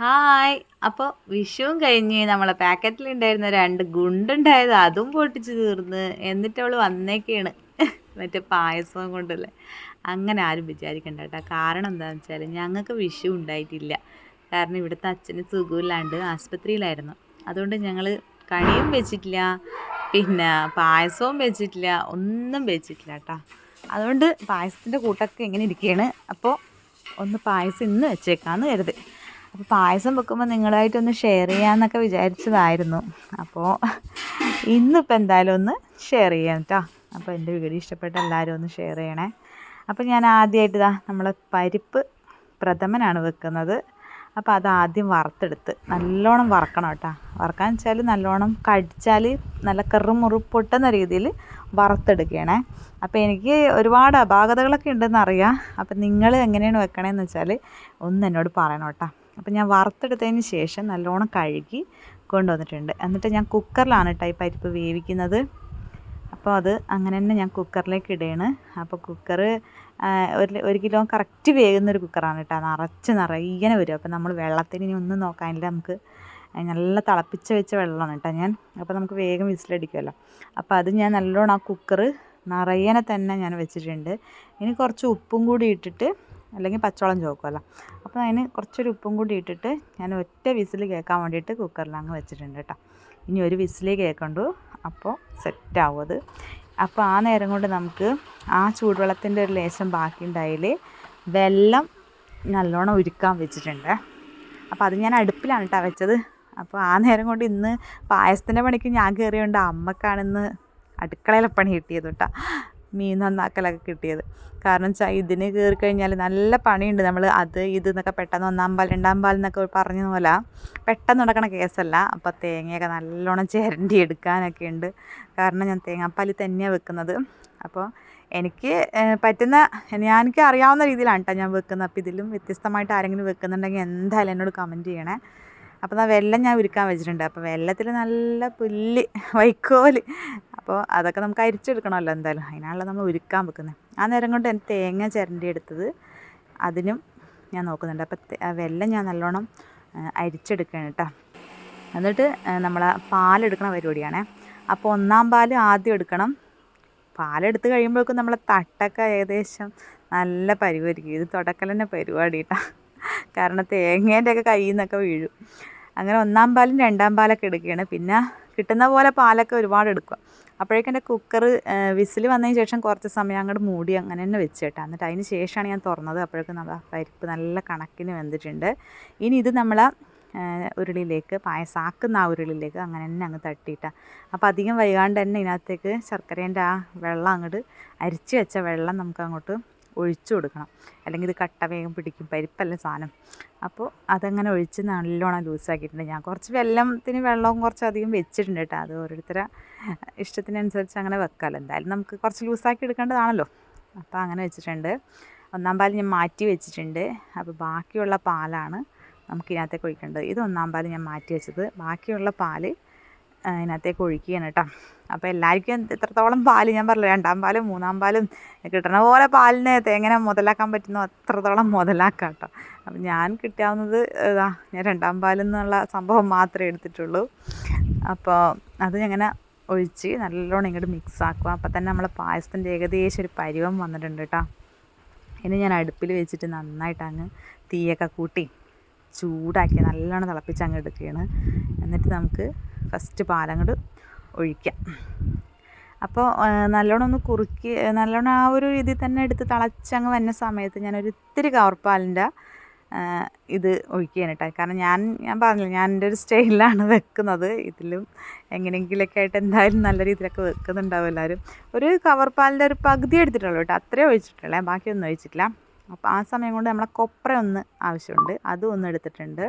Hi. അപ്പോൾ വിഷുവും കഴിഞ്ഞ് നമ്മളെ പാക്കറ്റിലുണ്ടായിരുന്ന രണ്ട് ഗുണ്ടുണ്ടായത് അതും പൊട്ടിച്ച് തീർന്ന് എന്നിട്ട് അവൾ വന്നേക്കാണ്. മറ്റേ പായസവും കൊണ്ടല്ലേ. അങ്ങനെ ആരും വിചാരിക്കണ്ട കേട്ടോ. കാരണം എന്താണെന്ന് വെച്ചാൽ ഞങ്ങൾക്ക് വിഷു ഉണ്ടായിട്ടില്ല. കാരണം ഇവിടുത്തെ അച്ഛന് സുഖമില്ലാണ്ട് ആസ്പത്രിയിലായിരുന്നു. അതുകൊണ്ട് ഞങ്ങൾ കണിയും വെച്ചിട്ടില്ല പിന്നെ പായസവും വെച്ചിട്ടില്ല ഒന്നും വെച്ചിട്ടില്ല കേട്ടോ. അതുകൊണ്ട് പായസത്തിന്റെ കൂട്ടൊക്കെ എങ്ങനെ ഇരിക്കുകയാണ് അപ്പോൾ ഒന്ന് പായസം ഇന്ന് വെച്ചേക്കാമെന്ന് കരുതി. അപ്പോൾ പായസം വെക്കുമ്പോൾ നിങ്ങളായിട്ടൊന്ന് ഷെയർ ചെയ്യാമെന്നൊക്കെ വിചാരിച്ചതായിരുന്നു. അപ്പോൾ ഇന്നിപ്പോൾ എന്തായാലും ഒന്ന് ഷെയർ ചെയ്യാം കേട്ടോ അപ്പോൾ എന്റെ വീഡിയോ ഇഷ്ടപ്പെട്ട എല്ലാവരും ഒന്ന് ഷെയർ ചെയ്യണേ. അപ്പോൾ ഞാൻ ആദ്യമായിട്ട് ഇതാ നമ്മൾ പരിപ്പ് പ്രഥമനാണ് വെക്കുന്നത്. അപ്പോൾ അത് ആദ്യം വറുത്തെടുത്ത് നല്ലോണം വറക്കണം കേട്ടോ വറക്കാൻ വെച്ചാൽ നല്ലോണം കടിച്ചാൽ നല്ല കെറുമുറു പൊട്ടുന്ന രീതിയിൽ വറുത്തെടുക്കണേ. അപ്പോൾ എനിക്ക് ഒരുപാട് അപാകതകളൊക്കെ ഉണ്ടെന്ന് അറിയാം അപ്പോൾ നിങ്ങൾ എങ്ങനെയാണ് വെക്കണേന്ന് വെച്ചാൽ ഒന്ന് എന്നോട് പറയണം കേട്ടോ അപ്പോൾ ഞാൻ വറുത്തെടുത്തതിന് ശേഷം നല്ലോണം കഴുകി കൊണ്ടുവന്നിട്ടുണ്ട്. എന്നിട്ട് ഞാൻ കുക്കറിലാണ് കേട്ടോ ഈ പരിപ്പ് വേവിക്കുന്നത്. അപ്പോൾ അത് അങ്ങനെ തന്നെ ഞാൻ കുക്കറിലേക്ക് ഇടുകയാണ്. അപ്പോൾ കുക്കർ ഒരു ഒരു കിലോ കറക്റ്റ് വേകുന്ന ഒരു കുക്കറാണ് കേട്ടോ. നിറച്ച് നിറയെ വരും. അപ്പോൾ നമ്മൾ വെള്ളത്തിന് ഇനി ഒന്നും നോക്കാനില്ല. നമുക്ക് നല്ല തിളപ്പിച്ച് വെച്ച വെള്ളമാണ് കേട്ടോ ഞാൻ. അപ്പോൾ നമുക്ക് വേഗം വിസിലടിക്കുമല്ലോ. അപ്പോൾ അത് ഞാൻ നല്ലോണം ആ കുക്കർ നിറയനെ തന്നെ ഞാൻ വെച്ചിട്ടുണ്ട്. ഇനി കുറച്ച് ഉപ്പും കൂടി ഇട്ടിട്ട് അല്ലെങ്കിൽ പച്ചവളം ചോക്കുമല്ല അപ്പോൾ അതിന് കുറച്ചൊരു ഉപ്പും കൂടി ഇട്ടിട്ട് ഞാൻ ഒറ്റ വിസിൽ കേൾക്കാൻ വേണ്ടിയിട്ട് കുക്കറിൽ അങ്ങ് വെച്ചിട്ടുണ്ട് കേട്ടോ. ഇനി ഒരു വിസിലേ കേൾക്കണ്ടു. അപ്പോൾ സെറ്റാവും അത്. അപ്പോൾ ആ നേരം കൊണ്ട് നമുക്ക് ആ ചൂടുവെള്ളത്തിന്റെ ഒരു ലേശം ബാക്കി ഉണ്ടായാൽ വെള്ളം നല്ലോണം ഉരുക്കാൻ വെച്ചിട്ടുണ്ട്. അപ്പോൾ അത് ഞാൻ അടുപ്പിലാണ് കേട്ടോ വെച്ചത്. അപ്പോൾ ആ നേരം കൊണ്ട് ഇന്ന് പായസത്തിന്റെ പണിക്ക് ഞാൻ കയറിയോണ്ട് അമ്മക്കാണിന്ന് അടുക്കളയിലെ പണി കിട്ടിയത് കേട്ടോ. മീൻ നന്നാക്കലൊക്കെ കിട്ടിയത്. കാരണം വെച്ചാൽ ഇതിന് കയറി കഴിഞ്ഞാൽ നല്ല പണിയുണ്ട് നമ്മൾ അത് ഇത് എന്നൊക്കെ പെട്ടെന്ന് ഒന്നാം പാൽ രണ്ടാം പാൽ എന്നൊക്കെ പറഞ്ഞ പോലെ പെട്ടെന്ന് നടക്കണ കേസല്ല. അപ്പോൾ തേങ്ങയൊക്കെ നല്ലോണം ചിരണ്ടി എടുക്കാനൊക്കെ ഉണ്ട് കാരണം ഞാൻ തേങ്ങാപ്പാൽ തന്നെയാണ് വെക്കുന്നത്. അപ്പോൾ എനിക്ക് പറ്റുന്ന ഞാൻ എനിക്ക് അറിയാവുന്ന രീതിയിലാണ് കേട്ടോ ഞാൻ വെക്കുന്നത്. അപ്പോൾ ഇതിലും വ്യത്യസ്തമായിട്ട് ആരെങ്കിലും വെക്കുന്നുണ്ടെങ്കിൽ എന്തായാലും എന്നോട് കമന്റ് ചെയ്യണേ. അപ്പോൾ ആ വെള്ളം ഞാൻ ഉരുക്കാൻ വെച്ചിട്ടുണ്ട്. അപ്പോൾ വെള്ളത്തിൽ നല്ല പുല്ല് വൈക്കോൽ അപ്പോൾ അതൊക്കെ നമുക്ക് അരിച്ചെടുക്കണമല്ലോ എന്തായാലും. അതിനാണല്ലോ നമ്മൾ ഉരുക്കാൻ വെക്കുന്നത് ആ നേരം കൊണ്ട് എന്റെ തേങ്ങ ചിരണ്ടി എടുത്തത് അതിനും ഞാൻ നോക്കുന്നുണ്ട്. അപ്പോൾ വെല്ലം ഞാൻ നല്ലോണം അരിച്ചെടുക്കുകയാണ് കേട്ടോ എന്നിട്ട് നമ്മൾ പാലെടുക്കണ പരിപാടിയാണേ. അപ്പോൾ ഒന്നാം പാൽ ആദ്യം എടുക്കണം. പാലെടുത്ത് കഴിയുമ്പോഴേക്കും നമ്മളെ തട്ടൊക്കെ ഏകദേശം നല്ല പരിപാടിക്കും ഇത് തുടക്കൽ തന്നെ പരിപാടി കേട്ടോ കാരണം തേങ്ങേന്റെ ഒക്കെ കയ്യിൽ നിന്നൊക്കെ വീഴും. അങ്ങനെ ഒന്നാം പാലും രണ്ടാം പാലൊക്കെ എടുക്കുകയാണ്. പിന്നെ കിട്ടുന്ന പോലെ പാലൊക്കെ ഒരുപാട് എടുക്കുക. അപ്പോഴേക്കും എന്റെ കുക്കർ വിസിൽ വന്നതിന് ശേഷം കുറച്ച് സമയം അങ്ങോട്ട് മൂടി അങ്ങനെ തന്നെ വെച്ച് കേട്ടോ. എന്നിട്ട് അതിന് ശേഷമാണ് ഞാൻ തുറന്നത്. അപ്പോഴേക്കും നമ്മൾ പരിപ്പ് നല്ല കണക്കിന് വെന്തിട്ടുണ്ട്. ഇനി ഇത് നമ്മൾ ഉരുളിയിലേക്ക് പായസാക്കുന്ന ആ ഉരുളിയിലേക്ക് അങ്ങനെ തന്നെ അങ്ങ് തട്ടിയിട്ടാണ് അപ്പോൾ അധികം വൈകാണ്ട് തന്നെ ഇതിനകത്തേക്ക് ശർക്കരേന്റെ ആ വെള്ളം അങ്ങോട്ട് അരിച്ച് വെച്ച വെള്ളം നമുക്ക് അങ്ങോട്ട് ഒഴിച്ചു കൊടുക്കണം. അല്ലെങ്കിൽ ഇത് കട്ട വേഗം പിടിക്കും പരിപ്പല്ല സാധനം. അപ്പോൾ അതങ്ങനെ ഒഴിച്ച് നല്ലോണം ലൂസാക്കിയിട്ടുണ്ട്. ഞാൻ കുറച്ച് വെള്ളത്തിന് വെള്ളവും കുറച്ചധികം വെച്ചിട്ടുണ്ട് കേട്ടോ. അത് ഓരോരുത്തരെ ഇഷ്ടത്തിനനുസരിച്ച് അങ്ങനെ വെക്കാമല്ലോ. എന്തായാലും നമുക്ക് കുറച്ച് ലൂസാക്കി എടുക്കേണ്ടതാണല്ലോ. അപ്പോൾ അങ്ങനെ വെച്ചിട്ടുണ്ട്. ഒന്നാം പാൽ ഞാൻ മാറ്റി വെച്ചിട്ടുണ്ട്. അപ്പോൾ ബാക്കിയുള്ള പാലാണ് നമുക്ക് ഇതിനകത്തേക്ക് ഒഴിക്കേണ്ടത്. ഇത് ഒന്നാം പാൽ ഞാൻ മാറ്റി വെച്ചത്. ബാക്കിയുള്ള പാൽ അതിനകത്തേക്ക് ഒഴിക്കുകയാണ് കേട്ടോ. അപ്പോൾ എല്ലാവർക്കും എത്രത്തോളം പാൽ ഞാൻ പറഞ്ഞില്ല രണ്ടാം പാലും മൂന്നാം പാലും കിട്ടണ പോലെ പാലിനെ എങ്ങനെ മുതലാക്കാൻ പറ്റുന്നോ അത്രത്തോളം മുതലാക്കാം കേട്ടോ. അപ്പം ഞാൻ കിട്ടാവുന്നത് ഇതാ ഞാൻ രണ്ടാം പാലെന്നുള്ള സംഭവം മാത്രമേ എടുത്തിട്ടുള്ളൂ. അപ്പോൾ അത് ഞങ്ങനെ ഒഴിച്ച് നല്ലോണം ഇങ്ങോട്ട് മിക്സ് ആക്കുക. അപ്പം തന്നെ നമ്മളെ പായസത്തിന്റെ ഏകദേശം ഒരു പരിവം വന്നിട്ടുണ്ട് കേട്ടോ. ഇനി ഞാൻ അടുപ്പിൽ വെച്ചിട്ട് നന്നായിട്ട് അങ്ങ് തീയൊക്കെ കൂട്ടി ചൂടാക്കി നല്ലോണം തിളപ്പിച്ച് അങ്ങ് എടുക്കുകയാണ്. എന്നിട്ട് നമുക്ക് ഫസ്റ്റ് പാലങ്ങോട്ട് ഒഴിക്കാം. അപ്പോൾ നല്ലോണം ഒന്ന് കുറുക്കി നല്ലോണം ആ ഒരു രീതി തന്നെ എടുത്ത് തിളച്ചങ്ങ് വന്ന സമയത്ത് ഞാനൊരു ഇത്തിരി കവർപ്പാലിന്റെ ഇത് ഒഴിക്കുകയാണ് കേട്ടോ കാരണം ഞാൻ ഞാൻ പറഞ്ഞില്ല ഞാൻ എന്റെ ഒരു സ്റ്റൈലിലാണ് വെക്കുന്നത്. ഇതിലും എങ്ങനെയെങ്കിലൊക്കെ ആയിട്ട് എന്തായാലും നല്ല രീതിയിലൊക്കെ വെക്കുന്നുണ്ടാവും എല്ലാവരും. ഒരു കവർ പാലിന്റെ ഒരു പകുതി എടുത്തിട്ടുള്ളൂ കേട്ടോ അത്രയും ഒഴിച്ചിട്ടുള്ളേ ബാക്കിയൊന്നും ഒഴിച്ചിട്ടില്ല. അപ്പോൾ ആ സമയം കൊണ്ട് നമ്മളെ കൊപ്ര ഒന്ന് ആവശ്യമുണ്ട്. അതും ഒന്ന് എടുത്തിട്ടുണ്ട്.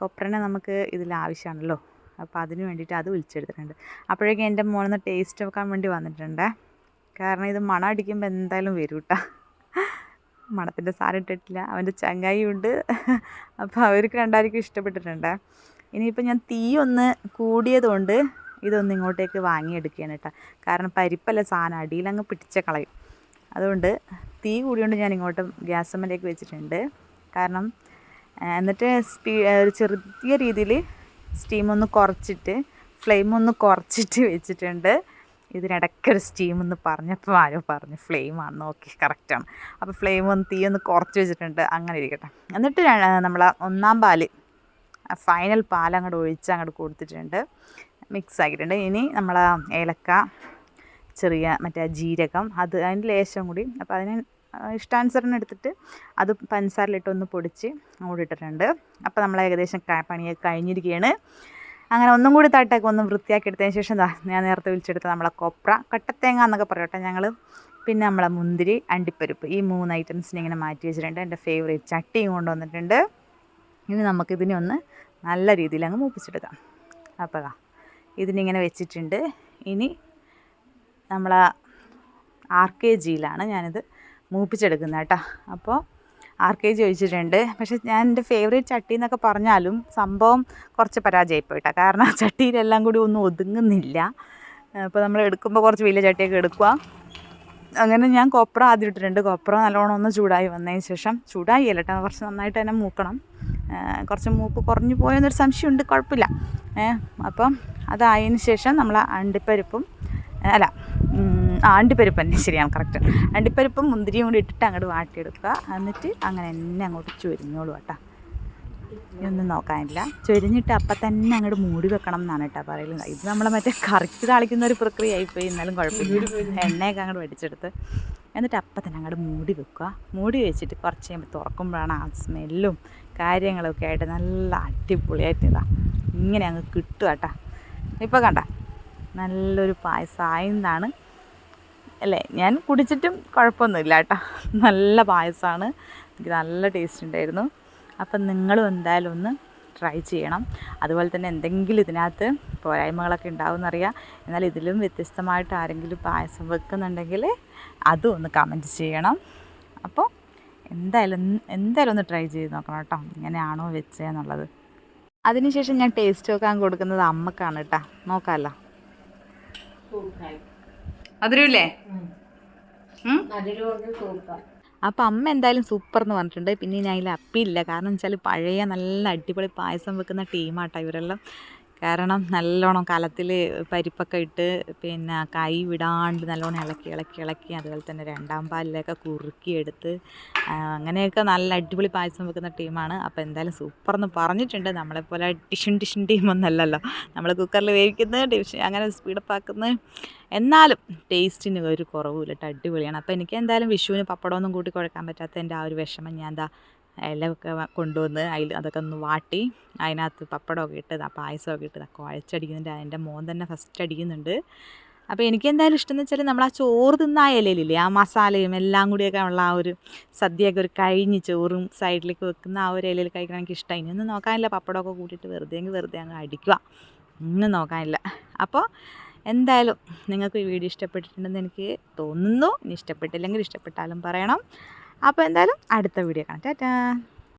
കൊപ്രനെ നമുക്ക് ഇതിൽ ആവശ്യമാണല്ലോ. അപ്പോൾ അതിന് വേണ്ടിയിട്ട് അത് വിളിച്ചെടുത്തിട്ടുണ്ട്. അപ്പോഴേക്കും എന്റെ മോനൊന്ന് ടേസ്റ്റ് വെക്കാൻ വേണ്ടി വന്നിട്ടുണ്ട്. കാരണം ഇത് മണം അടിക്കുമ്പോൾ എന്തായാലും വരും കേട്ടോ മണത്തിന്റെ സാരം ഇട്ടിട്ടില്ല. അവന്റെ ചങ്ങായി ഉണ്ട്. അപ്പോൾ അവർക്ക് രണ്ടായിരിക്കും ഇഷ്ടപ്പെട്ടിട്ടുണ്ട്. ഇനിയിപ്പോൾ ഞാൻ തീ ഒന്ന് കൂടിയതുകൊണ്ട് ഇതൊന്ന് ഇങ്ങോട്ടേക്ക് വാങ്ങിയെടുക്കുകയാണ് കേട്ടോ കാരണം പരിപ്പല്ല സാധനം അടിയിലങ്ങ് പിടിച്ച കളയും. അതുകൊണ്ട് തീ കൂടിയോണ്ട് ഞാൻ ഇങ്ങോട്ട് ഗ്യാസ് അമ്മയിലേക്ക് വെച്ചിട്ടുണ്ട്. കാരണം എന്നിട്ട് സ്പീ ഒരു ചെറിയ രീതിയിൽ സ്റ്റീം ഒന്ന് കുറച്ചിട്ട് ഫ്ലെയിം ഒന്ന് കുറച്ചിട്ട് വെച്ചിട്ടുണ്ട്. ഇതിനിടയ്ക്കൊരു സ്റ്റീം എന്ന് പറഞ്ഞപ്പോൾ ആരോ പറഞ്ഞു ഫ്ലെയിം ആണെന്ന് ഓക്കെ കറക്റ്റാണ് അപ്പോൾ ഫ്ലെയിം ഒന്ന് തീ ഒന്ന് കുറച്ച് വെച്ചിട്ടുണ്ട് അങ്ങനെ ഇരിക്കട്ടെ. എന്നിട്ട് നമ്മൾ ഒന്നാം പാൽ ഫൈനൽ പാൽ അങ്ങോട്ട് ഒഴിച്ച് അങ്ങോട്ട് കൊടുത്തിട്ടുണ്ട്. മിക്സ് ആക്കിയിട്ടുണ്ട്. ഇനി നമ്മൾ ഏലക്ക ചെറിയ മറ്റേ ജീരകം അത് അതിന്റെ ലേശം കൂടി അപ്പോൾ അതിന് ഇഷ്ടാനുസരണം എടുത്തിട്ട് അത് പഞ്ചസാരയിലിട്ടൊന്ന് പൊടിച്ച് അങ്ങോട്ട് അപ്പോൾ നമ്മൾ ഏകദേശം പണിയൊക്കെ കഴിഞ്ഞിരിക്കുകയാണ് അങ്ങനെ ഒന്നും കൂടി തട്ടൊക്കെ ഒന്ന് വൃത്തിയാക്കി എടുത്തതിന് ശേഷം ഞാൻ നേരത്തെ വിളിച്ചെടുത്ത നമ്മളെ കൊപ്ര കട്ടത്തേങ്ങ എന്നൊക്കെ പറയട്ടെ ഞങ്ങൾ പിന്നെ നമ്മളെ മുന്തിരി അണ്ടിപ്പരിപ്പ് ഈ മൂന്ന് ഐറ്റംസിനെ ഇങ്ങനെ മാറ്റി വെച്ചിട്ടുണ്ട്. എന്റെ ഫേവറേറ്റ് ചട്ടിയും കൊണ്ടുവന്നിട്ടുണ്ട് ഇനി നമുക്കിതിനെ ഒന്ന് നല്ല രീതിയിൽ അങ്ങ് മൂപ്പിച്ചെടുക്കാം. അപ്പോൾ ഇതിനിങ്ങനെ വെച്ചിട്ടുണ്ട്. ഇനി നമ്മളെ ആർ കെ ജിയിലാണ് ഞാനിത് മൂപ്പിച്ചെടുക്കുന്നത് കേട്ടോ. അപ്പോൾ ആർ കെ ജി ഒഴിച്ചിട്ടുണ്ട് പക്ഷേ ഞാൻ എന്റെ ഫേവറേറ്റ് ചട്ടി എന്നൊക്കെ പറഞ്ഞാലും സംഭവം കുറച്ച് പരാജയപ്പോയിട്ടാ കാരണം ആ ചട്ടിയിലെല്ലാം കൂടി ഒന്നും ഒതുങ്ങുന്നില്ല. അപ്പോൾ നമ്മൾ എടുക്കുമ്പോൾ കുറച്ച് വലിയ ചട്ടിയൊക്കെ എടുക്കുക. അങ്ങനെ ഞാൻ കൊപ്ര ആദ്യം ഇട്ടിട്ടുണ്ട്. കൊപ്ര നല്ലോണം ഒന്ന് ചൂടായി വന്നതിന് ശേഷം ചൂടായി അല്ല കേട്ടോ. കുറച്ച് നന്നായിട്ട് തന്നെ മൂക്കണം. കുറച്ച് മൂപ്പ് കുറഞ്ഞു പോയെന്നൊരു സംശയമുണ്ട്. കുഴപ്പമില്ല. ഏഹ് അപ്പം അതായതിന് ശേഷം നമ്മൾ അണ്ടിപ്പരിപ്പും അല്ല അണ്ടിപ്പരിപ്പ് തന്നെ ശരിയാണ് കറക്റ്റ് അണ്ടിപ്പരിപ്പും മുന്തിരിയും കൂടി ഇട്ടിട്ട് അങ്ങോട്ട് വാട്ടിയെടുക്കുക. എന്നിട്ട് അങ്ങനെ തന്നെ അങ്ങോട്ട് ചൊരിഞ്ഞോളൂ കേട്ടോ. ഇതൊന്നും നോക്കാനില്ല. ചൊരിഞ്ഞിട്ട് അപ്പം തന്നെ അങ്ങോട്ട് മൂടി വെക്കണം എന്നാണ് കേട്ടോ പറയുന്നത് ഇത് നമ്മളെ മറ്റേ കറിക്ക് താളിക്കുന്ന ഒരു പ്രക്രിയ ആയിപ്പോയി എന്നാലും കുഴപ്പമില്ല. എണ്ണയൊക്കെ അങ്ങോട്ട് വെടിച്ചെടുത്ത് എന്നിട്ട് അപ്പം തന്നെ അങ്ങോട്ട് മൂടി വെക്കുക. മൂടി വെച്ചിട്ട് കുറച്ച് കഴിയുമ്പോൾ തുറക്കുമ്പോഴാണ് ആ സ്മെല്ലും കാര്യങ്ങളൊക്കെ ആയിട്ട് നല്ല അടിപൊളിയായിട്ട് ഇങ്ങനെ അങ്ങ് കിട്ടുക കേട്ടോ. ഇപ്പോൾ കണ്ട നല്ലൊരു പായസമായെന്നാണ് അല്ലേ? ഞാൻ കുടിച്ചിട്ടും കുഴപ്പമൊന്നുമില്ല കേട്ടോ. നല്ല പായസമാണ്. എനിക്ക് നല്ല ടേസ്റ്റ് ഉണ്ടായിരുന്നു. അപ്പം നിങ്ങളും എന്തായാലും ഒന്ന് ട്രൈ ചെയ്യണം. അതുപോലെ തന്നെ എന്തെങ്കിലും ഇതിനകത്ത് പോരായ്മകളൊക്കെ ഉണ്ടാവുമെന്നറിയാം. എന്നാൽ ഇതിലും വ്യത്യസ്തമായിട്ട് ആരെങ്കിലും പായസം വെക്കുന്നുണ്ടെങ്കിൽ അതും ഒന്ന് കമന്റ് ചെയ്യണം. അപ്പോൾ എന്തായാലും എന്തായാലും ഒന്ന് ട്രൈ ചെയ്ത് നോക്കണം കേട്ടോ. ഇങ്ങനെയാണോ വെച്ചതെന്നുള്ളത് അതിനുശേഷം ഞാൻ ടേസ്റ്റ് നോക്കാൻ കൊടുക്കുന്നത് അമ്മക്കാണ് കേട്ടോ. നോക്കാമല്ലോ. അതിരൂല്ലേ? അപ്പൊ അമ്മ എന്തായാലും സൂപ്പർ എന്ന് പറഞ്ഞിട്ടുണ്ട്. പിന്നെ ഞാൻ അതിൽ അപ്പിയില്ല. കാരണം വെച്ചാൽ പഴയ നല്ല അടിപൊളി പായസം വെക്കുന്ന ടീമാട്ടോ ഇവരെല്ലാം. കാരണം നല്ലോണം കലത്തിൽ പരിപ്പൊക്കെ ഇട്ട് പിന്നെ കൈ വിടാണ്ട് നല്ലോണം ഇളക്കി ഇളക്കി ഇളക്കി അതുപോലെ തന്നെ രണ്ടാം പാലിലൊക്കെ കുറുക്കിയെടുത്ത് അങ്ങനെയൊക്കെ നല്ല അടിപൊളി പായസം വെക്കുന്ന ടീമാണ്. അപ്പോൾ എന്തായാലും സൂപ്പർ എന്ന് പറഞ്ഞിട്ടുണ്ട് നമ്മളെപ്പോലെ ഡിഷൻ ഡിഷൻ ടീമൊന്നല്ലല്ലോ. നമ്മൾ കുക്കറിൽ വേവിക്കുന്നത് ഡിഷൻ അങ്ങനെ സ്പീഡപ്പാക്കുന്നത് എന്നാലും ടേസ്റ്റിന് ഒരു കുറവുമില്ല. അടിപൊളിയാണ്. അപ്പോൾ എനിക്ക് എന്തായാലും വിഷുവിന് പപ്പടമൊന്നും കൂട്ടി കുഴക്കാൻ പറ്റാത്ത എന്റെ ആ ഒരു വിഷമം ഞാൻ എന്താ ഇലയൊക്കെ കൊണ്ടുവന്ന് അതിൽ അതൊക്കെ ഒന്ന് വാട്ടി. അതിനകത്ത് പപ്പടമൊക്കെ ഇട്ട് പായസമൊക്കെ ഇട്ട് കുഴച്ചടിക്കുന്നുണ്ട്. അതിന്റെ മോൻ തന്നെ ഫസ്റ്റ് അടിക്കുന്നുണ്ട്. അപ്പോൾ എനിക്ക് എന്തായാലും ഇഷ്ടം എന്ന് വെച്ചാൽ നമ്മൾ ആ ചോറ് തിന്ന ആ ഇലയിലില്ലേ ആ മസാലയും എല്ലാം കൂടിയൊക്കെ ഉള്ള ആ ഒരു സദ്യയൊക്കെ ഒരു കഴിഞ്ഞ് ചോറും സൈഡിലേക്ക് വെക്കുന്ന ആ ഒരു ഇലയിൽ കഴിക്കാൻ എനിക്ക് ഇഷ്ടമായി ഇനിയൊന്നും നോക്കാനില്ല പപ്പടമൊക്കെ കൂട്ടിയിട്ട് വെറുതെ എങ്കിൽ വെറുതെ അങ്ങ് അടിക്കുക ഒന്നും നോക്കാനില്ല. അപ്പോൾ എന്തായാലും നിങ്ങൾക്ക് ഈ വീഡിയോ ഇഷ്ടപ്പെട്ടിട്ടുണ്ടെന്ന് എനിക്ക് തോന്നുന്നു. ഇനി ഇഷ്ടപ്പെട്ടില്ലെങ്കിൽ ഇഷ്ടപ്പെട്ടാലും പറയണം. അപ്പോൾ എന്തായാലും അടുത്ത വീഡിയോ കാണാം. ടാറ്റാ.